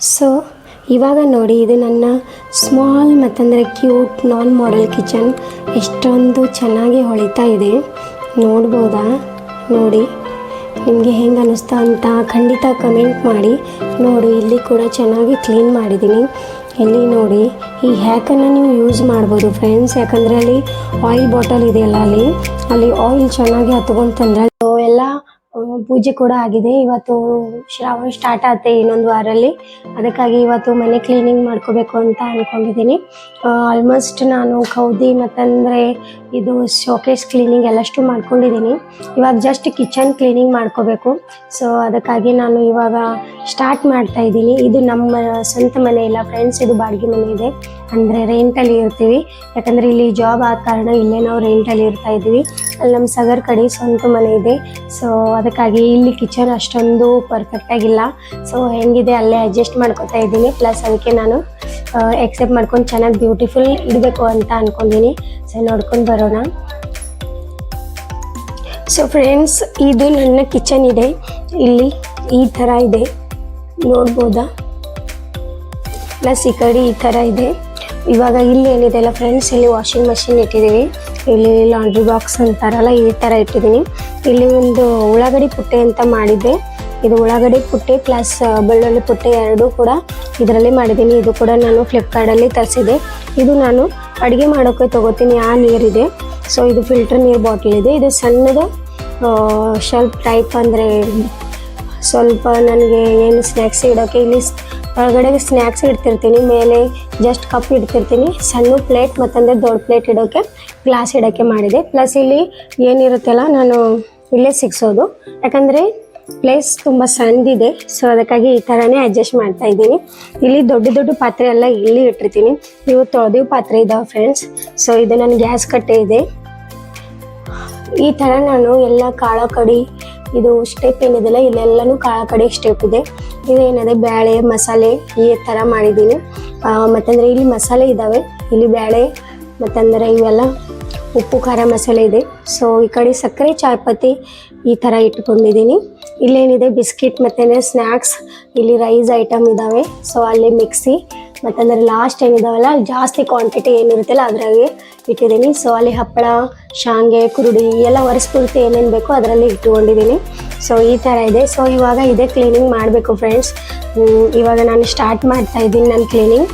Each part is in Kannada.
ಸೊ ಇವಾಗ ನೋಡಿ, ಇದು ನನ್ನ ಸ್ಮಾಲ್ ಮತ್ತಂದರೆ ಕ್ಯೂಟ್ ನಾನ್ ಮಾಡೆಲ್ ಕಿಚನ್ ಎಷ್ಟೊಂದು ಚೆನ್ನಾಗಿ ಹೊಳಿತಾ ಇದೆ. ನೋಡ್ಬೋದಾ? ನೋಡಿ. ನಿಮಗೆ ಹೆಂಗೆ ಅನ್ನಿಸ್ತಾ ಅಂತ ಖಂಡಿತ ಕಮೆಂಟ್ ಮಾಡಿ. ನೋಡಿ, ಇಲ್ಲಿ ಕೂಡ ಚೆನ್ನಾಗಿ ಕ್ಲೀನ್ ಮಾಡಿದ್ದೀನಿ. ಇಲ್ಲಿ ನೋಡಿ, ಈ ಹ್ಯಾಕನ್ನು ನೀವು ಯೂಸ್ ಮಾಡ್ಬೋದು ಫ್ರೆಂಡ್ಸ್ ಯಾಕಂದರೆ ಅಲ್ಲಿ ಆಯಿಲ್ ಬಾಟಲ್ ಇದೆಯಲ್ಲ ಅಲ್ಲಿ. ಅಲ್ಲಿ ಆಯಿಲ್ ಚೆನ್ನಾಗಿ ಹತ್ಕೊಂತಂದ್ರೆ ಸೊ ಎಲ್ಲ ಪೂಜೆ ಕೂಡ ಆಗಿದೆ. ಇವತ್ತು ಶ್ರಾವಣ ಸ್ಟಾರ್ಟ್ ಆಗುತ್ತೆ ಇನ್ನೊಂದು ವಾರಲ್ಲಿ ಅದಕ್ಕಾಗಿ ಇವತ್ತು ಮನೆ ಕ್ಲೀನಿಂಗ್ ಮಾಡ್ಕೋಬೇಕು ಅಂತ ಅಂದ್ಕೊಂಡಿದ್ದೀನಿ ಆಲ್ಮೋಸ್ಟ್ ನಾನು ಕೌದಿ ಮತ್ತಂದರೆ ಇದು ಶೋಕೇಸ್ ಕ್ಲೀನಿಂಗ್ ಎಲ್ಲಷ್ಟು ಮಾಡ್ಕೊಂಡಿದ್ದೀನಿ. ಇವಾಗ ಜಸ್ಟ್ ಕಿಚನ್ ಕ್ಲೀನಿಂಗ್ ಮಾಡ್ಕೋಬೇಕು. ಸೊ ಅದಕ್ಕಾಗಿ ನಾನು ಇವಾಗ ಸ್ಟಾರ್ಟ್ ಮಾಡ್ತಾ ಇದ್ದೀನಿ. ಇದು ನಮ್ಮ ಸ್ವಂತ ಮನೆ ಇಲ್ಲ ಫ್ರೆಂಡ್ಸ್ ಇದು ಬಾಡಿಗೆ ಮನೆ ಇದೆ. ಅಂದರೆ ರೆಂಟಲ್ಲಿ ಇರ್ತೀವಿ. ಯಾಕಂದರೆ ಇಲ್ಲಿ ಜಾಬ್ ಆದ ಕಾರಣ ಇಲ್ಲೇ ನಾವು ರೆಂಟಲ್ಲಿ ಇರ್ತಾ ಇದ್ದೀವಿ ಅಲ್ಲಿ ನಮ್ಮ ಸಗರ್ ಕಡೆ ಸ್ವಂತ ಮನೆ ಇದೆ. ಸೊ ಅದಕ್ಕಾಗಿ ಇಲ್ಲಿ ಕಿಚನ್ ಅಷ್ಟೊಂದು ಪರ್ಫೆಕ್ಟ್ ಆಗಿಲ್ಲ. ಸೊ ಹೆಂಗಿದೆ ಅಲ್ಲೇ ಅಡ್ಜಸ್ಟ್ ಮಾಡ್ಕೊತಾ ಇದ್ದೀನಿ. ಪ್ಲಸ್ ಅದಕ್ಕೆ ನಾನು ಎಕ್ಸೆಪ್ಟ್ ಮಾಡ್ಕೊಂಡು ಚೆನ್ನಾಗಿ ಬ್ಯೂಟಿಫುಲ್ ಇಡಬೇಕು ಅಂತ ಅನ್ಕೊಂಡಿನಿ. ಸೊ ನೋಡ್ಕೊಂಡು ಬರೋಣ. ಸೊ ಫ್ರೆಂಡ್ಸ್ ಇದು ನನ್ನ ಕಿಚನ್ ಇದೆ. ಇಲ್ಲಿ ಈ ಥರ ಇದೆ. ನೋಡ್ಬೋದಾ? ಪ್ಲಸ್ ಈ ಕಡೆ ಈ ಥರ ಇದೆ. ಇವಾಗ ಇಲ್ಲಿ ಏನಿದೆ ಅಲ್ಲ ಫ್ರೆಂಡ್ಸ್ ಇಲ್ಲಿ ವಾಷಿಂಗ್ ಮಷಿನ್ ಇಟ್ಟಿದ್ದೀವಿ. ಇಲ್ಲಿ ಲಾಂಡ್ರಿ ಬಾಕ್ಸ್ ಅಂತಾರಲ್ಲ, ಈ ಥರ ಇಟ್ಟಿದ್ದೀನಿ. ಇಲ್ಲಿ ಒಂದು ಉಳ್ಳಾಗಡ್ಡಿ ಪುಟ್ಟೆ ಅಂತ ಮಾಡಿದ್ದೆ. ಇದು ಉಳ್ಳಾಗಡ್ಡಿ ಪುಟ್ಟೆ ಪ್ಲಸ್ ಬೆಳ್ಳುಳ್ಳಿ ಪುಟ್ಟೆ ಎರಡೂ ಕೂಡ ಇದರಲ್ಲಿ ಮಾಡಿದ್ದೀನಿ. ಇದು ಕೂಡ ನಾನು ಫ್ಲಿಪ್ಕಾರ್ಟಲ್ಲಿ ತರಿಸಿದೆ ಇದು ನಾನು ಅಡುಗೆ ಮಾಡೋಕ್ಕೆ ತೊಗೋತೀನಿ, ಆ ನೀರಿದೆ. ಸೊ ಇದು ಫಿಲ್ಟರ್ ನೀರು ಬಾಟ್ಲ್ ಇದೆ. ಇದು ಸಣ್ಣದು ಶೆಲ್ಫ್ ಟೈಪ್ ಅಂದರೆ ಸ್ವಲ್ಪ ನನಗೆ ಏನು ಸ್ನ್ಯಾಕ್ಸ್ ಇಡೋಕ್ಕೆ ಇಲ್ಲಿ ಒಳಗಡೆ ಸ್ನ್ಯಾಕ್ಸ್ ಇಡ್ತಿರ್ತೀನಿ, ಮೇಲೆ ಜಸ್ಟ್ ಕಪ್ ಇಡ್ತಿರ್ತೀನಿ, ಸಣ್ಣ ಪ್ಲೇಟ್ ಮತ್ತಂದರೆ ದೊಡ್ಡ ಪ್ಲೇಟ್ ಇಡೋಕ್ಕೆ ಗ್ಲಾಸ್ ಇಡೋಕ್ಕೆ ಮಾಡಿದೆ. ಪ್ಲಸ್ ಇಲ್ಲಿ ಏನಿರುತ್ತಲ್ಲ, ನಾನು ಇಲ್ಲೇ ಸಿಕ್ಸೋದು ಯಾಕಂದರೆ ಪ್ಲೇಸ್ ತುಂಬ ಸಣ್ಣದಿದೆ ಸೊ ಅದಕ್ಕಾಗಿ ಈ ಥರನೇ ಅಡ್ಜಸ್ಟ್ ಮಾಡ್ತಾ ಇದ್ದೀನಿ. ಇಲ್ಲಿ ದೊಡ್ಡ ದೊಡ್ಡ ಪಾತ್ರೆ ಎಲ್ಲ ಇಲ್ಲಿ ಇಟ್ಟಿರ್ತೀನಿ. ನೀವು ತೊಳೆದಿವ್ ಪಾತ್ರೆ ಇದಾವೆ ಫ್ರೆಂಡ್ಸ್ ಸೊ ಇದು ನನ್ನ ಗ್ಯಾಸ್ ಕಟ್ಟೆ ಇದೆ. ಈ ಥರ ನಾನು ಎಲ್ಲ ಕಾಳ ಕಡಿ, ಇದು ಸ್ಟೆಪ್ ಏನಿದೆಲ್ಲ ಇಲ್ಲೆಲ್ಲನೂ ಕಾಳ ಕಡಿ ಸ್ಟೆಪ್ ಇದೆ. ಇದೇನಿದೆ ಬೇಳೆ ಮಸಾಲೆ ಈ ಥರ ಮಾಡಿದ್ದೀನಿ. ಮತ್ತಂದರೆ ಇಲ್ಲಿ ಮಸಾಲೆ ಇದ್ದಾವೆ ಇಲ್ಲಿ ಬೇಳೆ ಮತ್ತಂದ್ರೆ ಇವೆಲ್ಲ ಉಪ್ಪು, ಖಾರ ಮಸಾಲೆ ಇದೆ. ಸೊ ಈ ಕಡೆ ಸಕ್ಕರೆ ಚಾಯಪತಿ ಈ ಥರ ಇಟ್ಕೊಂಡಿದ್ದೀನಿ. ಇಲ್ಲೇನಿದೆ? ಬಿಸ್ಕಿಟ್ ಮತ್ತು ಸ್ನ್ಯಾಕ್ಸ್ ಇಲ್ಲಿ ರೈಸ್ ಐಟಮ್ ಇದ್ದಾವೆ ಸೊ ಅಲ್ಲಿ ಮಿಕ್ಸಿ. ಮತ್ತಂದ್ರೆ ಲಾಸ್ಟ್ ಏನಿದಾವಲ್ಲ, ಜಾಸ್ತಿ ಕ್ವಾಂಟಿಟಿ ಏನಿರುತ್ತಲ್ಲ ಅದ್ರಾಗೆ ಇಟ್ಟಿದ್ದೀನಿ ಸೊ ಅಲ್ಲಿ ಹಪ್ಪಳ ಶಾಂಗೆ ಕುರುಡಿ ಎಲ್ಲ ಒರೆಸ್ಪೂರ್ತಿ ಏನೇನು ಬೇಕೋ ಅದರಲ್ಲಿ ಇಟ್ಕೊಂಡಿದ್ದೀನಿ. ಸೊ ಈ ಥರ ಇದೆ. ಸೊ ಇವಾಗ ಇದೇ ಕ್ಲೀನಿಂಗ್ ಮಾಡಬೇಕು ಫ್ರೆಂಡ್ಸ್ ಇವಾಗ ನಾನು ಸ್ಟಾರ್ಟ್ ಮಾಡ್ತಾ ಇದ್ದೀನಿ ನನ್ನ ಕ್ಲೀನಿಂಗ್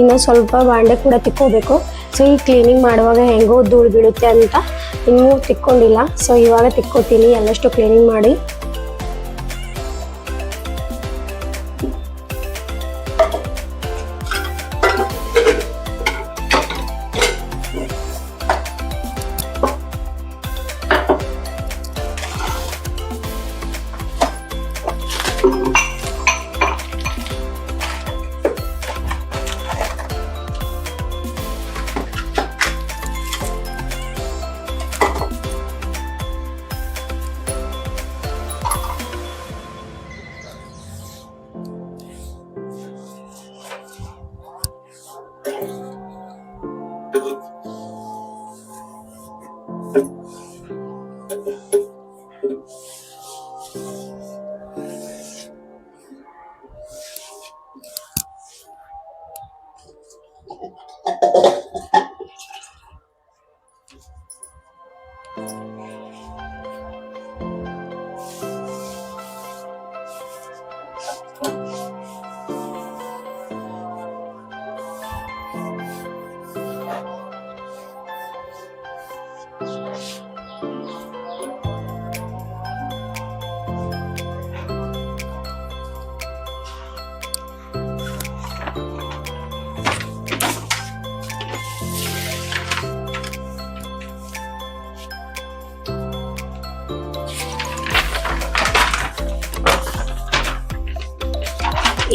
ಇನ್ನೂ ಸ್ವಲ್ಪ ಬಾಂಡೆ ಕೂಡ ತಿಕ್ಕೋಬೇಕು. ಸೊ ಈ ಕ್ಲೀನಿಂಗ್ ಮಾಡುವಾಗ ಹೆಂಗೋ ಧೂಳು ಬೀಳುತ್ತೆ ಅಂತ ಇನ್ನೂ ತಿಕ್ಕೊಂಡಿಲ್ಲ. ಸೊ ಇವಾಗ ತಿಕ್ಕೋತೀನಿ. ಎಲ್ಲಷ್ಟು ಕ್ಲೀನಿಂಗ್ ಮಾಡಿ.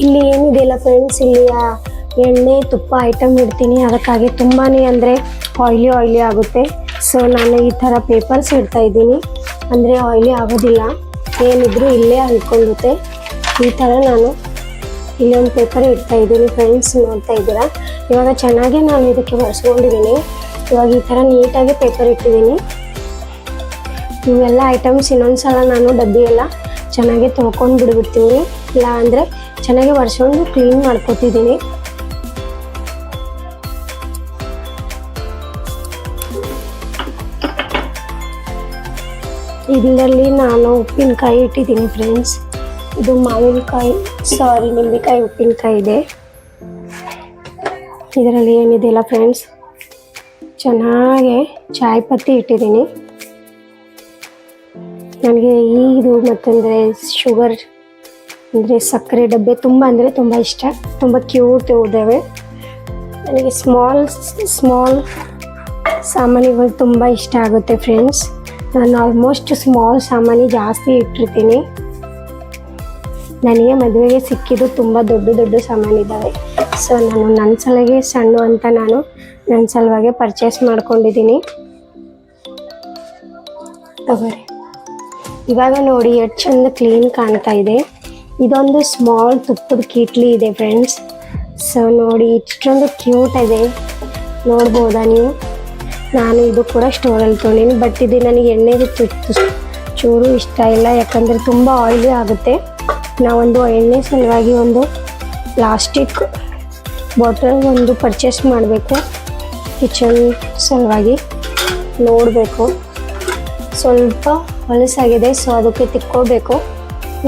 ಇಲ್ಲಿ ಏನಿದೆಯಲ್ಲ ಫ್ರೆಂಡ್ಸ್ ಇಲ್ಲಿ ಎಣ್ಣೆ, ತುಪ್ಪ ಐಟಮ್ ಇಡ್ತೀನಿ. ಅದಕ್ಕಾಗಿ ತುಂಬಾ ಅಂದರೆ ಆಯ್ಲಿ ಆಯ್ಲಿ ಆಗುತ್ತೆ. ಸೊ ನಾನು ಈ ಥರ ಪೇಪರ್ಸ್ ಇಡ್ತಾ ಇದ್ದೀನಿ. ಅಂದರೆ ಆಯ್ಲಿ ಆಗೋದಿಲ್ಲ. ಏನಿದ್ರೂ ಇಲ್ಲೇ ಅಂದ್ಕೊಂಡುತ್ತೆ. ಈ ಥರ ನಾನು ಇಲ್ಲೊಂದು ಪೇಪರ್ ಇಡ್ತಾ ಇದ್ದೀನಿ. ಫ್ರೆಂಡ್ಸ್ ನೋಡ್ತಾ ಇದ್ದೀರಾ? ಇವಾಗ ಚೆನ್ನಾಗೇ ನಾನು ಇದಕ್ಕೆ ಬಳಸ್ಕೊಂಡಿದ್ದೀನಿ ಇವಾಗ ಈ ಥರ ನೀಟಾಗಿ ಪೇಪರ್ ಇಟ್ಟಿದ್ದೀನಿ. ಇವೆಲ್ಲ ಐಟಮ್ಸ್ ಇನ್ನೊಂದು ಸಲ ನಾನು ಡಬ್ಬಿ ಎಲ್ಲ ಚೆನ್ನಾಗಿ ತೊಳ್ಕೊಂಡು ಬಿಡ್ಬಿಡ್ತೀನಿ. ಇಲ್ಲ ಅಂದರೆ ಚೆನ್ನಾಗಿ ಒರೆಸ್ಕೊಂಡು ಕ್ಲೀನ್ ಮಾಡ್ಕೊತಿದ್ದೀನಿ. ಇದರಲ್ಲಿ ನಾನು ಉಪ್ಪಿನಕಾಯಿ ಇಟ್ಟಿದ್ದೀನಿ ಫ್ರೆಂಡ್ಸ್ ಇದು ಮಾವಿನಕಾಯಿ ಸಾರಿ ನಿಂಬೆಕಾಯಿ ಉಪ್ಪಿನಕಾಯಿ ಇದೆ. ಇದರಲ್ಲಿ ಏನಿದೆಯಲ್ಲ ಫ್ರೆಂಡ್ಸ್ ಚೆನ್ನಾಗೆ ಚಾಯ್ ಪತ್ತಿ ಇಟ್ಟಿದ್ದೀನಿ. ನನಗೆ ಇದು ಮತ್ತಂದರೆ ಶುಗರ್, ಅಂದರೆ ಸಕ್ಕರೆ ಡಬ್ಬೆ ತುಂಬ ಅಂದರೆ ತುಂಬ ಇಷ್ಟ. ತುಂಬ ಕ್ಯೂಟ್ ಇದ್ದಾವೆ ನನಗೆ ಸ್ಮಾಲ್ ಸ್ಮಾಲ್ ಸಾಮಾನುಗಳು ತುಂಬ ಇಷ್ಟ ಆಗುತ್ತೆ ಫ್ರೆಂಡ್ಸ್ ನಾನು ಆಲ್ಮೋಸ್ಟ್ ಸ್ಮಾಲ್ ಸಾಮಾನು ಜಾಸ್ತಿ ಇಟ್ಟಿರ್ತೀನಿ. ನನಗೆ ಮದುವೆಗೆ ಸಿಕ್ಕಿದ್ದು ತುಂಬ ದೊಡ್ಡ ದೊಡ್ಡ ಸಾಮಾನಿದ್ದಾವೆ ಸೊ ನಾನು ನನ್ನ ಸಲಗೆ ಸಣ್ಣ ಅಂತ ನಾನು ನನ್ನ ಸಲುವಾಗಿ ಪರ್ಚೇಸ್ ಮಾಡ್ಕೊಂಡಿದ್ದೀನಿ. ತಗೋರಿ. ಇವಾಗ ನೋಡಿ, ಎಷ್ಟು ಚಂದ ಕ್ಲೀನ್ ಕಾಣ್ತಾ ಇದೆ. ಇದೊಂದು ಸ್ಮಾಲ್ ತುಪ್ಪದ ಕಿಟ್ಲಿ ಇದೆ ಫ್ರೆಂಡ್ಸ್ ಸೊ ನೋಡಿ, ಇಷ್ಟೊಂದು ಕ್ಯೂಟ್ ಇದೆ. ನೋಡ್ಬೋದಾ ನೀವು? ನಾನು ಇದು ಕೂಡ ಸ್ಟೋರಲ್ಲಿ ತೊಗೊಂಡಿನಿ ಬಟ್ ಇದು ನನಗೆ ತುತ್ತು ಚೂರು ಇಷ್ಟ ಇಲ್ಲ. ಯಾಕಂದರೆ ತುಂಬ ಆಯಿಲಿ ಆಗುತ್ತೆ. ನಾವೊಂದು ಎಣ್ಣೆ ಸಲುವಾಗಿ ಒಂದು ಪ್ಲಾಸ್ಟಿಕ್ ಬಾಟಲ್ ಒಂದು ಪರ್ಚೇಸ್ ಮಾಡಬೇಕು. ಕಿಚನ್ ಸಲುವಾಗಿ ನೋಡಬೇಕು. ಸ್ವಲ್ಪ ಹೊಲಸಾಗಿದೆ ಸೊ ಅದಕ್ಕೆ ತಿಕ್ಕೋಬೇಕು.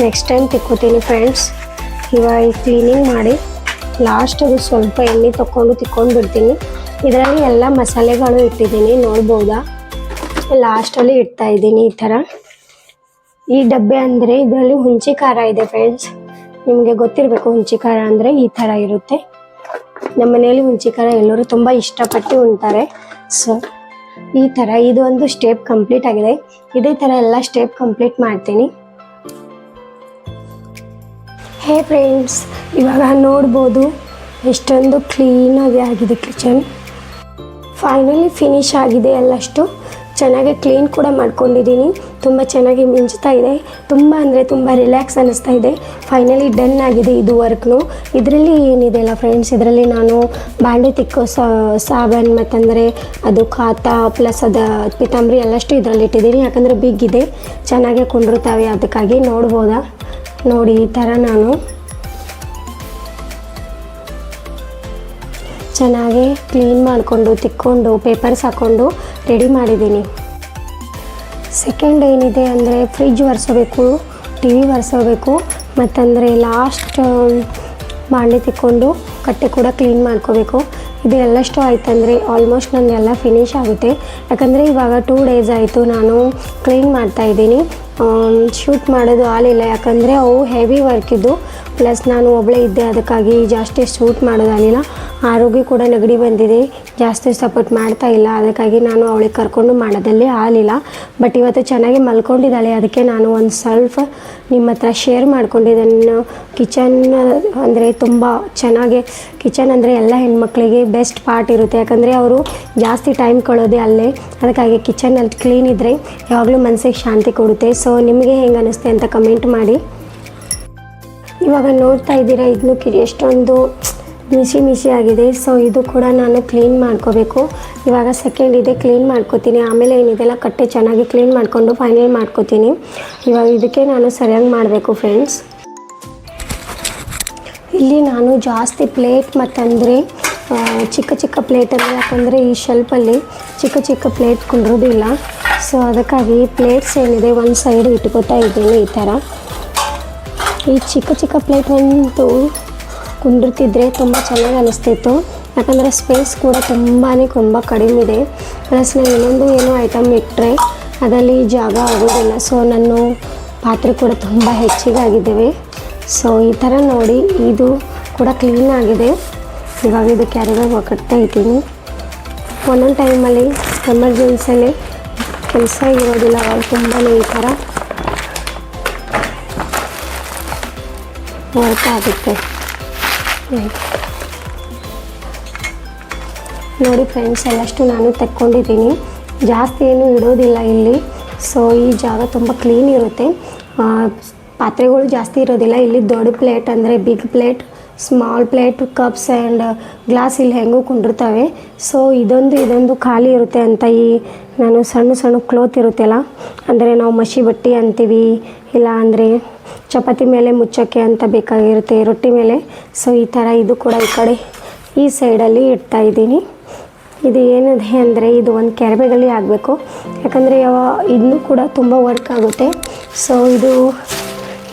ನೆಕ್ಸ್ಟ್ ಟೈಮ್ ತಿಕ್ಕೋತೀನಿ ಫ್ರೆಂಡ್ಸ್ ಇವಾಗ ಕ್ಲೀನಿಂಗ್ ಮಾಡಿ ಲಾಸ್ಟ್ ಅದು ಸ್ವಲ್ಪ ಎಣ್ಣೆ ತಕ್ಕೊಂಡು ತಿಕ್ಕೊಂಡು ಬಿಡ್ತೀನಿ ಇದರಲ್ಲಿ ಎಲ್ಲ ಮಸಾಲೆಗಳು ಇಟ್ಟಿದ್ದೀನಿ, ನೋಡ್ಬೋದಾ? ಲಾಸ್ಟಲ್ಲಿ ಇಡ್ತಾ ಇದ್ದೀನಿ ಈ ಥರ. ಈ ಡಬ್ಬೆ ಅಂದರೆ ಇದರಲ್ಲಿ ಹುಂಚಿ ಖಾರ ಇದೆ ಫ್ರೆಂಡ್ಸ್ ನಿಮಗೆ ಗೊತ್ತಿರಬೇಕು ಹುಂಚಿ ಖಾರ ಅಂದರೆ ಈ ಥರ ಇರುತ್ತೆ. ನಮ್ಮ ಮನೆಯಲ್ಲಿ ಹುಂಚಿ ಖಾರ ಎಲ್ಲರೂ ತುಂಬ ಇಷ್ಟಪಟ್ಟು ಉಣ್ತಾರೆ. ಸೊ ಈ ಥರ ಇದು ಒಂದು ಸ್ಟೆಪ್ ಕಂಪ್ಲೀಟ್ ಆಗಿದೆ. ಇದೇ ಥರ ಎಲ್ಲ ಸ್ಟೆಪ್ ಕಂಪ್ಲೀಟ್ ಮಾಡ್ತೀನಿ. ಹೇ ಫ್ರೆಂಡ್ಸ್ ಇವಾಗ ನೋಡ್ಬೋದು, ಎಷ್ಟೊಂದು ಕ್ಲೀನಾಗಿ ಆಗಿದೆ ಕಿಚನ್ ಫೈನಲಿ ಫಿನಿಶ್ ಆಗಿದೆ ಎಲ್ಲಷ್ಟು. ಚೆನ್ನಾಗಿ ಕ್ಲೀನ್ ಕೂಡ ಮಾಡ್ಕೊಂಡಿದ್ದೀನಿ. ತುಂಬ ಚೆನ್ನಾಗಿ ಮಿಂಚ್ತಾ ಇದೆ. ತುಂಬ ಅಂದರೆ ತುಂಬ ರಿಲ್ಯಾಕ್ಸ್ ಅನ್ನಿಸ್ತಾ ಇದೆ. ಫೈನಲಿ ಡನ್ ಆಗಿದೆ ಇದು ವರ್ಕ್ನು ಇದರಲ್ಲಿ ಏನಿದೆ ಅಲ್ಲ ಫ್ರೆಂಡ್ಸ್ ಇದರಲ್ಲಿ ನಾನು ಬಾಂಡೆ ತಿಕ್ಕೋ ಸಾಬನ್ ಮತ್ತಂದರೆ ಅದು ಖಾತ ಪ್ಲಸ್ ಅದು ಪಿತಾಂಬರಿ ಎಲ್ಲಷ್ಟು ಇದರಲ್ಲಿ ಇಟ್ಟಿದ್ದೀನಿ. ಯಾಕಂದರೆ ಬಿಗ್ ಇದೆ. ಚೆನ್ನಾಗಿ ಕೊಂಡಿರ್ತಾವೆ ಅದಕ್ಕಾಗಿ ನೋಡ್ಬೋದಾ? ನೋಡಿ ಈ ಥರ ನಾನು. ಚೆನ್ನಾಗಿ ಕ್ಲೀನ್ ಮಾಡಿಕೊಂಡು ತಿಕ್ಕೊಂಡು ಪೇಪರ್ಸ್ ಹಾಕ್ಕೊಂಡು ರೆಡಿ ಮಾಡಿದ್ದೀನಿ. ಸೆಕೆಂಡ್ ಏನಿದೆ ಅಂದರೆ ಫ್ರಿಜ್ ಒರೆಸೋಬೇಕು ಟಿ ವಿ ಒರೆಸೋಬೇಕು, ಮತ್ತಂದರೆ ಲಾಸ್ಟ್ ಬಾಂಡೆ ತಿಕ್ಕೊಂಡು ಕಟ್ಟೆ ಕೂಡ ಕ್ಲೀನ್ ಮಾಡ್ಕೋಬೇಕು. ಇದು ಎಲ್ಲಷ್ಟು ಆಯ್ತಂದರೆ ಆಲ್ಮೋಸ್ಟ್ ಎಲ್ಲ ಫಿನಿಶ್ ಆಗುತ್ತೆ. ಯಾಕಂದರೆ ಇವಾಗ ಟೂ ಡೇಸ್ ಆಯಿತು ನಾನು ಕ್ಲೀನ್ ಮಾಡ್ತಾ ಇದ್ದೀನಿ. ಶೂಟ್ ಮಾಡೋದು ಆಲಿಲ್ಲ ಯಾಕಂದರೆ ಅವು ಹೆವಿ ವರ್ಕ್ ಇದ್ದು ಪ್ಲಸ್ ನಾನು ಒಬ್ಬಳೇ ಇದ್ದೆ, ಅದಕ್ಕಾಗಿ ಜಾಸ್ತಿ ಶೂಟ್ ಮಾಡೋದಾಗಲಿಲ್ಲ ಆರೋಗ್ಯ ಕೂಡ ನೆಗಡಿ ಬಂದಿದೆ, ಜಾಸ್ತಿ ಸಪೋರ್ಟ್ ಮಾಡ್ತಾ ಇಲ್ಲ, ಅದಕ್ಕಾಗಿ ನಾನು ಅವಳಿಗೆ ಕರ್ಕೊಂಡು ಮಾಡೋದಲ್ಲೇ ಆಗಲಿಲ್ಲ. ಬಟ್ ಇವತ್ತು ಚೆನ್ನಾಗಿ ಮಲ್ಕೊಂಡಿದ್ದಾಳೆ, ಅದಕ್ಕೆ ನಾನು ಒಂದು ಸ್ವಲ್ಪ ನಿಮ್ಮ ಹತ್ರ ಶೇರ್ ಮಾಡ್ಕೊಂಡಿದ್ದನ್ನು ಕಿಚನ್ ಅಂದರೆ ತುಂಬ ಚೆನ್ನಾಗಿ ಕಿಚನ್ ಅಂದರೆ ಎಲ್ಲ ಹೆಣ್ಮಕ್ಳಿಗೆ ಬೆಸ್ಟ್ ಪಾರ್ಟ್ ಇರುತ್ತೆ. ಯಾಕಂದರೆ ಅವರು ಜಾಸ್ತಿ ಟೈಮ್ ಕಳೋದೇ ಅಲ್ಲೇ. ಅದಕ್ಕಾಗಿ ಕಿಚನ್ ಕಿಚನಲ್ಲಿ ಕ್ಲೀನ್ ಇದ್ದರೆ ಯಾವಾಗಲೂ ಮನಸ್ಸಿಗೆ ಶಾಂತಿ ಕೊಡುತ್ತೆ. ಸೊ ನಿಮಗೆ ಹೆಂಗೆ ಅನ್ನಿಸ್ತೆ ಅಂತ ಕಮೆಂಟ್ ಮಾಡಿ. ಇವಾಗ ನೋಡ್ತಾ ಇದ್ದೀರಾ ಇದನ್ನು ಎಷ್ಟೊಂದು ಮಿಸಿ ಮಿಸಿ ಆಗಿದೆ. ಸೊ ಇದು ಕೂಡ ನಾನು ಕ್ಲೀನ್ ಮಾಡ್ಕೋಬೇಕು. ಇವಾಗ ಸೆಕೆಂಡ್ ಇದೆ ಕ್ಲೀನ್ ಮಾಡ್ಕೋತೀನಿ. ಆಮೇಲೆ ಏನಿದೆಲ್ಲ ಕಟ್ಟೆ ಚೆನ್ನಾಗಿ ಕ್ಲೀನ್ ಮಾಡಿಕೊಂಡು ಫೈನಲ್ ಮಾಡ್ಕೋತೀನಿ. ಇವಾಗ ಇದಕ್ಕೆ ನಾನು ಸರಿಯಾಗಿ ಮಾಡಬೇಕು ಫ್ರೆಂಡ್ಸ್ ಇಲ್ಲಿ ನಾನು ಜಾಸ್ತಿ ಪ್ಲೇಟ್ ಮತ್ತಂದರೆ ಚಿಕ್ಕ ಚಿಕ್ಕ ಪ್ಲೇಟಲ್ಲಿ ಯಾಕಂದರೆ ಈ ಶೆಲ್ಫಲ್ಲಿ ಚಿಕ್ಕ ಚಿಕ್ಕ ಪ್ಲೇಟ್ ಕುಂಡ್ರೋದಿಲ್ಲ ಸೊ ಅದಕ್ಕಾಗಿ ಪ್ಲೇಟ್ಸ್ ಏನಿದೆ, ಒಂದು ಸೈಡ್ ಇಟ್ಕೋತಾ ಇದ್ದೀನಿ ಈ ಥರ ಈ ಚಿಕ್ಕ ಚಿಕ್ಕ ಪ್ಲೇಟ್ ಒಂದು ಕುಂಡಿರ್ತಿದ್ರೆ ತುಂಬ ಚೆನ್ನಾಗಿ ಅನಿಸ್ತಿತ್ತು. ಯಾಕಂದರೆ ಸ್ಪೇಸ್ ಕೂಡ ತುಂಬಾ ತುಂಬ ಕಡಿಮೆ ಇದೆ. ಪ್ಲಸ್ ನಾನು ಇನ್ನೊಂದು ಏನೋ ಐಟಮ್ ಇಟ್ಟರೆ ಅದರಲ್ಲಿ ಜಾಗ ಆಗೋದಿಲ್ಲ. ಸೊ ನನ್ನ ಪಾತ್ರೆ ಕೂಡ ತುಂಬ ಹೆಚ್ಚಿಗೆ ಆಗಿದ್ದೇವೆ. ಸೊ ಈ ಥರ ನೋಡಿ ಇದು ಕೂಡ ಕ್ಲೀನ್ ಆಗಿದೆ. ಇವಾಗ ಇದು ಕ್ಯಾರಿಗಾಗಿ ಹೋಗ್ತಾ ಇದ್ದೀನಿ. ಒಂದೊಂದು ಟೈಮಲ್ಲಿ ಎಮರ್ಜೆನ್ಸಿಯಲ್ಲಿ ಕೆಲಸ ಇರೋದಿಲ್ಲ. ಅವಾಗ ತುಂಬಾ ಈ ಥರ ವರ್ಕ್ ಆಗುತ್ತೆ. ನೋಡಿ ಫ್ರೆಂಡ್ಸ್ ಎಲ್ಲಷ್ಟು ನಾನು ತೆಕ್ಕೊಂಡಿದ್ದೀನಿ. ಜಾಸ್ತಿ ಏನು ಇಡೋದಿಲ್ಲ ಇಲ್ಲಿ. ಸೊ ಈ ಜಾಗ ತುಂಬ ಕ್ಲೀನ್ ಇರುತ್ತೆ. ಪಾತ್ರೆಗಳು ಜಾಸ್ತಿ ಇರೋದಿಲ್ಲ. ಇಲ್ಲಿ ದೊಡ್ಡ ಪ್ಲೇಟ್ ಅಂದರೆ big plate small plate cups and glass ಇಲ್ಲಿ ಹೆಂಗೂ ಕುಂಡಿರ್ತವೆ. ಸೊ ಇದೊಂದು ಇದೊಂದು ಖಾಲಿ ಇರುತ್ತೆ ಅಂತ ಈ ನಾನು ಸಣ್ಣ ಸಣ್ಣ ಕ್ಲೋತ್ ಇರುತ್ತೆಲ್ಲ, ಅಂದರೆ ನಾವು ಮಸಿ ಬಟ್ಟೆ ಅಂತೀವಿ ಇಲ್ಲ ಅಂದರೆ ಚಪಾತಿ ಮೇಲೆ ಮುಚ್ಚೋಕ್ಕೆ ಅಂತ ಬೇಕಾಗಿರುತ್ತೆ, ರೊಟ್ಟಿ ಮೇಲೆ. ಸೊ ಈ ಥರ ಇದು ಕೂಡ ಈ ಕಡೆ ಈ ಸೈಡಲ್ಲಿ ಇಡ್ತಾ ಇದ್ದೀನಿ. ಇದು ಏನಿದೆ ಅಂದರೆ ಇದು ಒಂದು ಕೆರಬೇಗಲ್ಲಿ ಆಗಬೇಕು. ಯಾಕಂದರೆ ಯಾವ ಇನ್ನೂ ಕೂಡ ತುಂಬ ವರ್ಕ್ ಆಗುತ್ತೆ. ಸೊ ಇದು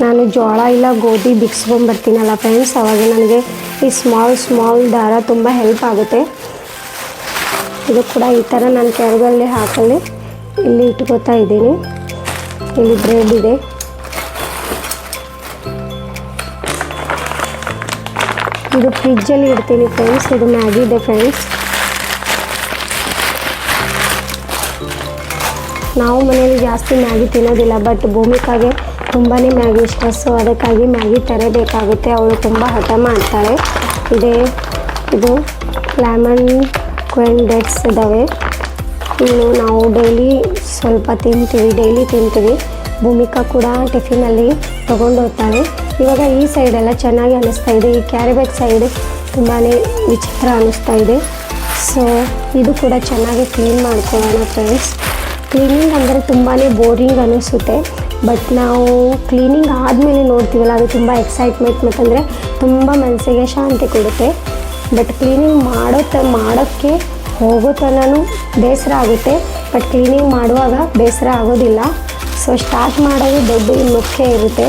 ನಾನು ಜೋಳ ಇಲ್ಲ ಗೋಧಿ ಬಿಕ್ಸ್ಕೊಂಬರ್ತೀನಲ್ಲ ಫ್ರೆಂಡ್ಸ್ ಅವಾಗ ನನಗೆ ಈ ಸ್ಮಾಲ್ ಸ್ಮಾಲ್ ದಾರ ತುಂಬ ಹೆಲ್ಪ್ ಆಗುತ್ತೆ. ಇದು ಕೂಡ ಈ ಥರ ನಾನು ಕೆಳಗಲ್ಲಿ ಹಾಕಲ್ಲಿ ಇಲ್ಲಿ ಇಟ್ಕೋತಾ ಇದ್ದೀನಿ. ಇಲ್ಲಿ ಬ್ರೆಡ್ ಇದೆ. ಇದು ಫ್ರಿಜ್ಜಲ್ಲಿ ಇಡ್ತೀನಿ ಫ್ರೆಂಡ್ಸ್ ಇದು ಮ್ಯಾಗಿ ಇದೆ ಫ್ರೆಂಡ್ಸ್ ನಾವು ಮನೇಲಿ ಜಾಸ್ತಿ ಮ್ಯಾಗಿ ತಿನ್ನೋದಿಲ್ಲ ಬಟ್ ಭೂಮಿಕಾಗೆ ತುಂಬಾ ಮ್ಯಾಗಿ ಇಷ್ಟ ಸೊ ಅದಕ್ಕಾಗಿ ಮ್ಯಾಗಿ ತರಬೇಕಾಗುತ್ತೆ ಅವಳು ತುಂಬ ಹಠ ಮಾಡ್ತಾಳೆ. ಇದೇ, ಇದು ಲ್ಯಾಮನ್ ಕ್ವೆನ್ ಡೇಟ್ಸ್ ಇದ್ದಾವೆ ಇನ್ನು ನಾವು ಡೈಲಿ ಸ್ವಲ್ಪ ತಿಂತೀವಿ ಡೈಲಿ ತಿಂತೀವಿ. ಭೂಮಿಕಾ ಕೂಡ ಟಿಫಿನಲ್ಲಿ ತೊಗೊಂಡು ಹೋಗ್ತಾಳೆ. ಇವಾಗ ಈ ಸೈಡೆಲ್ಲ ಚೆನ್ನಾಗಿ ಅನ್ನಿಸ್ತಾ ಇದೆ. ಈ ಕ್ಯಾರಿಬ್ಯಾಗ್ ಸೈಡ್ ತುಂಬಾ ವಿಚಿತ್ರ ಅನ್ನಿಸ್ತಾ ಇದೆ. ಸೊ ಇದು ಕೂಡ ಚೆನ್ನಾಗಿ ಕ್ಲೀನ್ ಮಾಡ್ಕೊಳ್ಳೋಣ ಫ್ರೆಂಡ್ಸ್ ಕ್ಲೀನಿಂಗ್ ಅಂದರೆ ತುಂಬಾ ಬೋರಿಂಗ್ ಅನ್ನಿಸುತ್ತೆ ಬಟ್ ನಾವು ಕ್ಲೀನಿಂಗ್ ಆದಮೇಲೆ ನೋಡ್ತೀವಲ್ಲ, ಅದು ತುಂಬ ಎಕ್ಸೈಟ್ಮೆಂಟ್ ಮತ್ತಂದರೆ ತುಂಬ ಮನಸ್ಸಿಗೆ ಶಾಂತಿ ಕೊಡುತ್ತೆ. ಬಟ್ ಕ್ಲೀನಿಂಗ್ ಮಾಡೋ ತ, ಮಾಡೋಕ್ಕೆ ಹೋಗೋ ತನೂ ಬೇಸರ ಆಗುತ್ತೆ. ಬಟ್ ಕ್ಲೀನಿಂಗ್ ಮಾಡುವಾಗ ಬೇಸರ ಆಗೋದಿಲ್ಲ. ಸೊ ಸ್ಟಾರ್ಟ್ ಮಾಡೋದು ದೊಡ್ಡ ಮುಖ್ಯ ಇರುತ್ತೆ.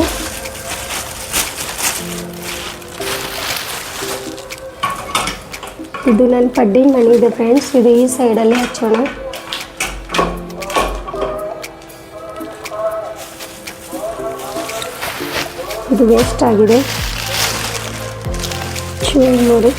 ಇದು ನನ್ನ ಪಡ್ಡಿ ಮಣಿ ಇದೆ ಫ್ರೆಂಡ್ಸ್ ಇದು ಈ ಸೈಡಲ್ಲಿ ಹಚ್ಚೋಣ. ಇದು ವೇಸ್ಟ್ ಆಗಿದೆ. ಶೂ ನೋಡಿ.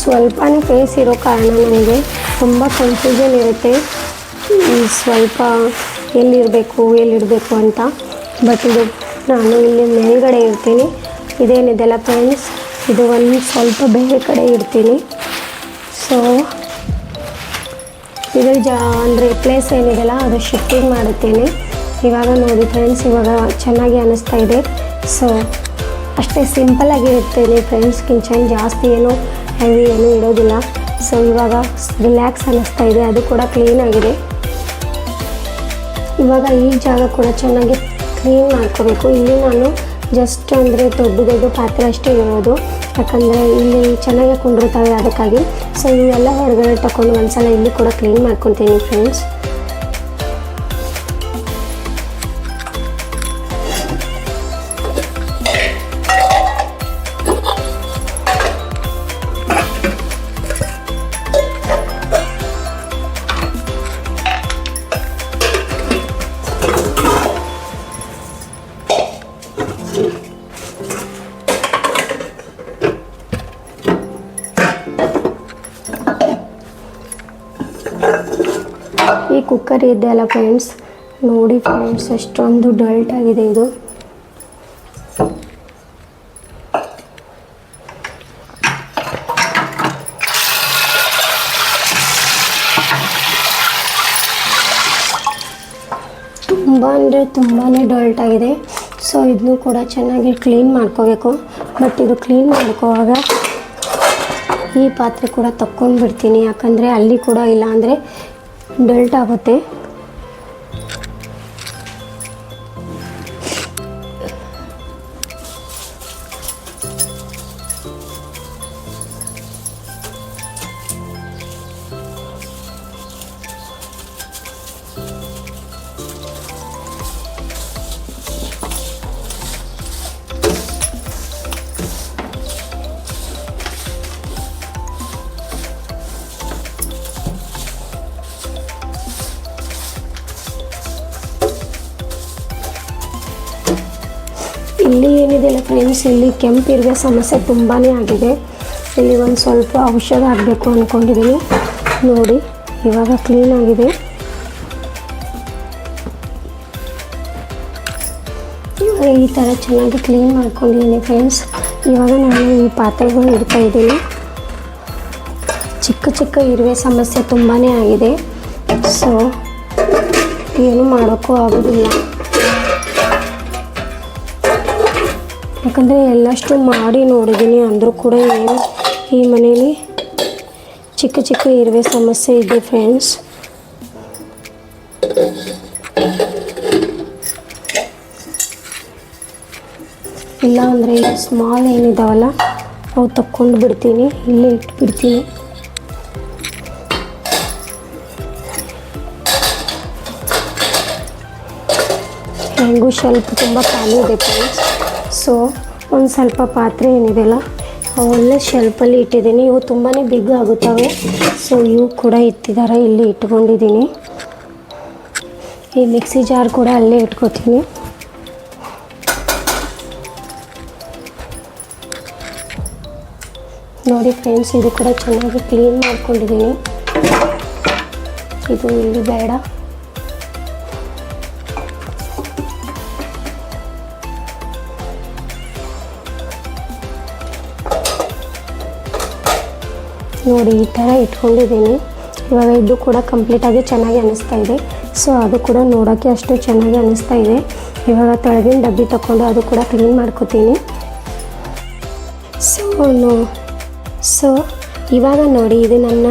ಸ್ವಲ್ಪನೇ ಫೇಸ್ ಇರೋ ಕಾರಣ ನನಗೆ ತುಂಬ ಕನ್ಫ್ಯೂಷನ್ ಇರುತ್ತೆ. ಸ್ವಲ್ಪ ಎಲ್ಲಿರಬೇಕು ಎಲ್ಲಿರಬೇಕು ಅಂತ. ಬಟ್ ಇದು ನಾನು ಇಲ್ಲಿ ಮೇಲ್ಗಡೆ ಇರ್ತೀನಿ. ಇದೇನಿದೆಲ್ಲ ಫ್ರೆಂಡ್ಸ್ ಇದು ಒಂದು ಸ್ವಲ್ಪ ಬೇರೆ ಕಡೆ ಇರ್ತೀನಿ. ಸೊ ಇದು ಜಾ, ಅಂದರೆ ಪ್ಲೇಸ್ ಏನಿದೆಯಲ್ಲ, ಅದು ಶಿಫ್ಟಿಂಗ್ ಮಾಡುತ್ತೇನೆ. ಇವಾಗ ನೋಡಿ ಫ್ರೆಂಡ್ಸ್ ಇವಾಗ ಚೆನ್ನಾಗಿ ಅನ್ನಿಸ್ತಾ ಇದೆ. ಸೊ ಅಷ್ಟೇ ಸಿಂಪಲ್ಲಾಗಿ ಇರ್ತೀನಿ ಫ್ರೆಂಡ್ಸ್ ಕಿಂಚನ್ ಜಾಸ್ತಿ ಏನು ಹೆವಿ ಏನೂ ಇಡೋದಿಲ್ಲ. ಸೊ ಇವಾಗ ರಿಲ್ಯಾಕ್ಸ್ ಅನ್ನಿಸ್ತಾ ಇದೆ. ಅದು ಕೂಡ ಕ್ಲೀನ್ ಆಗಿದೆ. ಇವಾಗ ಈ ಜಾಗ ಕೂಡ ಚೆನ್ನಾಗಿ ಕ್ಲೀನ್ ಮಾಡ್ಕೋಬೇಕು. ಇಲ್ಲಿ ನಾನು ಜಸ್ಟ್ ಅಂದರೆ ದೊಡ್ಡ ದೊಡ್ಡ ಪಾತ್ರೆ ಅಷ್ಟೇ ಇರೋದು. ಯಾಕಂದರೆ ಇಲ್ಲಿ ಚೆನ್ನಾಗಿ ಕುಂಡಿರ್ತಾವೆ ಅದಕ್ಕಾಗಿ. ಸೊ ಇವೆಲ್ಲ ಹೊರಗಡೆ ತಗೊಂಡು ಒಂದ್ಸಲ ಇಲ್ಲಿ ಕೂಡ ಕ್ಲೀನ್ ಮಾಡ್ಕೊತೀನಿ ಫ್ರೆಂಡ್ಸ್ ಈ ಇದೆ ಅಲ್ಲ ಫ್ರೆಂಡ್ಸ್ ನೋಡಿ ಫ್ರೆಂಡ್ಸ್ ಎಷ್ಟೊಂದು ಡಲ್ಟ್ ಆಗಿದೆ ಇದು. ತುಂಬ ಅಂದರೆ ತುಂಬಾ ಡಲ್ಟ್ ಆಗಿದೆ. ಸೊ ಇದನ್ನು ಕೂಡ ಚೆನ್ನಾಗಿ ಕ್ಲೀನ್ ಮಾಡ್ಕೋಬೇಕು. ಬಟ್ ಇದು ಕ್ಲೀನ್ ಮಾಡ್ಕೋವಾಗ ಈ ಪಾತ್ರೆ ಕೂಡ ತಕ್ಕೊಂಡು ಬಿಡ್ತೀನಿ ಯಾಕಂದರೆ ಅಲ್ಲಿ ಕೂಡ ಇಲ್ಲ ಅಂದರೆ ಡಲ್ಟ್ ಏನಿದೆಯಲ್ಲ ಫ್ರೆಂಡ್ಸ್ ಇಲ್ಲಿ ಕೆಂಪಿರುವೆ ಸಮಸ್ಯೆ ತುಂಬಾ ಆಗಿದೆ. ಇಲ್ಲಿ ಒಂದು ಸ್ವಲ್ಪ ಔಷಧ ಆಗಬೇಕು ಅಂದ್ಕೊಂಡಿದ್ದೀನಿ ನೋಡಿ, ಇವಾಗ ಕ್ಲೀನ್ ಆಗಿದೆ. ಈ ಥರ ಚೆನ್ನಾಗಿ ಕ್ಲೀನ್ ಮಾಡ್ಕೊಂಡಿದ್ದೀನಿ ಫ್ರೆಂಡ್ಸ್ ಇವಾಗ ನಾನು ಈ ಪಾತ್ರೆಗಳು ಇಡ್ತಾ ಇದ್ದೀನಿ. ಚಿಕ್ಕ ಚಿಕ್ಕ ಇರುವೆ ಸಮಸ್ಯೆ ತುಂಬಾ ಆಗಿದೆ. ಸೊ ಏನು ಮಾಡೋಕ್ಕೂ ಆಗೋದಿಲ್ಲ. ಯಾಕಂದರೆ ಎಲ್ಲಷ್ಟು ಮಾಡಿ ನೋಡಿದ್ದೀನಿ ಅಂದರೂ ಕೂಡ ಏನು ಈ ಮನೇಲಿ ಚಿಕ್ಕ ಚಿಕ್ಕ ಇರುವೆ ಸಮಸ್ಯೆ ಇದೆ ಫ್ರೆಂಡ್ಸ್ ಇಲ್ಲ ಅಂದರೆ ಸ್ಮಾಲ್ ಏನಿದಾವಲ್ಲ, ಅವು ತಕ್ಕೊಂಡು ಬಿಡ್ತೀನಿ, ಇಲ್ಲೇ ಇಟ್ಬಿಡ್ತೀನಿ. ಹೆಂಗೂ ಶೆಲ್ಫ್ ತುಂಬ ಖಾಲಿ ಇದೆ ಫ್ರೆಂಡ್ಸ್ ಸೊ, ಒಂದು ಸ್ವಲ್ಪ ಪಾತ್ರೆ ಏನಿದೆಯಲ್ಲ ಅವೆಲ್ಲ ಶೆಲ್ಫಲ್ಲಿ ಇಟ್ಟಿದ್ದೀನಿ. ಇವು ತುಂಬಾ ಬಿಗ್ ಆಗುತ್ತವೆ. ಸೊ ಇವು ಕೂಡ ಇಟ್ಟಿದ್ದಾರೆ, ಇಲ್ಲಿ ಇಟ್ಕೊಂಡಿದ್ದೀನಿ. ಈ ಮಿಕ್ಸಿ ಜಾರ್ ಕೂಡ ಅಲ್ಲೇ ಇಟ್ಕೋತೀನಿ. ನೋಡಿ ಫ್ರೆಂಡ್ಸ್ ಇದು ಕೂಡ ಚೆನ್ನಾಗಿ ಕ್ಲೀನ್ ಮಾಡ್ಕೊಂಡಿದ್ದೀನಿ. ಇದು ಇಲ್ಲಿ ಬೇಡ. ನೋಡಿ ಈ ಥರ ಇಟ್ಕೊಂಡಿದ್ದೀನಿ. ಇವಾಗ ಇದು ಕೂಡ ಕಂಪ್ಲೀಟಾಗಿ ಚೆನ್ನಾಗಿ ಅನ್ನಿಸ್ತಾ ಇದೆ. ಸೊ ಅದು ಕೂಡ ನೋಡೋಕ್ಕೆ ಅಷ್ಟು ಚೆನ್ನಾಗಿ ಅನ್ನಿಸ್ತಾ ಇದೆ. ಇವಾಗ ತೊಳೆದಿನ ಡಬ್ಬಿ ತಗೊಂಡು ಅದು ಕೂಡ ಕ್ಲೀನ್ ಮಾಡ್ಕೋತೀನಿ. ಸೊ ಸೊ ಇವಾಗ ನೋಡಿ ಇದು ನನ್ನ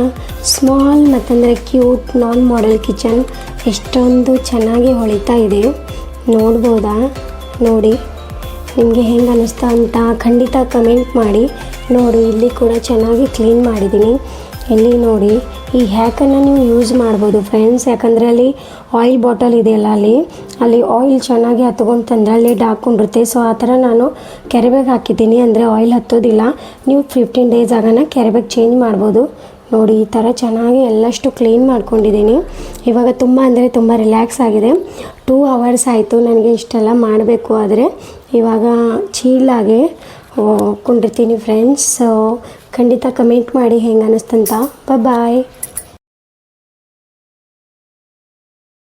ಸ್ಮಾಲ್ ಮತ್ತಂದರೆ ಕ್ಯೂಟ್ ನಾನ್ ಮಾಡೆಲ್ ಕಿಚನ್ ಎಷ್ಟೊಂದು ಚೆನ್ನಾಗಿ ಹೊಳಿತಾ ಇದೆ. ನೋಡ್ಬೋದಾ? ನೋಡಿ. ನಿಮಗೆ ಹೆಂಗೆ ಅನ್ನಿಸ್ತಾ ಅಂತ ಖಂಡಿತ ಕಮೆಂಟ್ ಮಾಡಿ. ನೋಡಿ, ಇಲ್ಲಿ ಕೂಡ ಚೆನ್ನಾಗಿ ಕ್ಲೀನ್ ಮಾಡಿದ್ದೀನಿ ಇಲ್ಲಿ ನೋಡಿ, ಈ ಹ್ಯಾಕನ್ನು ನೀವು ಯೂಸ್ ಮಾಡ್ಬೋದು ಫ್ರೆಂಡ್ಸ್ ಯಾಕಂದರೆ ಅಲ್ಲಿ ಆಯಿಲ್ ಬಾಟಲ್ ಇದೆಯಲ್ಲ ಅಲ್ಲಿ ಅಲ್ಲಿ ಆಯಿಲ್ ಚೆನ್ನಾಗಿ ಹತ್ಕೊಂಡು ತಂದರೆ ಅಲ್ಲಿ ಹಾಕ್ಕೊಂಡಿರುತ್ತೆ ಸೊ ಆ ಥರ ನಾನು ಕೆರೆಬೇಗ್ ಹಾಕಿದ್ದೀನಿ. ಅಂದರೆ ಆಯಿಲ್ ಹತ್ತೋದಿಲ್ಲ. ನೀವು ಫಿಫ್ಟೀನ್ ಡೇಸ್ ಆಗೋಣ ಕೆರೆಬೇಗ್ ಚೇಂಜ್ ಮಾಡ್ಬೋದು. ನೋಡಿ, ಈ ಥರ ಚೆನ್ನಾಗಿ ಎಲ್ಲಷ್ಟು ಕ್ಲೀನ್ ಮಾಡ್ಕೊಂಡಿದ್ದೀನಿ. ಇವಾಗ ತುಂಬ ಅಂದರೆ ತುಂಬ ರಿಲ್ಯಾಕ್ಸ್ ಆಗಿದೆ. ಟೂ ಅವರ್ಸ್ ಆಯಿತು. ನನಗೆ ಇಷ್ಟೆಲ್ಲ ಮಾಡಬೇಕು. ಆದರೆ ಇವಾಗ ಚೀಲಾಗೆ ಕೊಂಡಿರ್ತೀನಿ ಫ್ರೆಂಡ್ಸ್ ಸೊ ಖಂಡಿತ ಕಮೆಂಟ್ ಮಾಡಿ ಹೆಂಗೆ ಅನ್ನಿಸ್ತಂತ ಬಾಯ್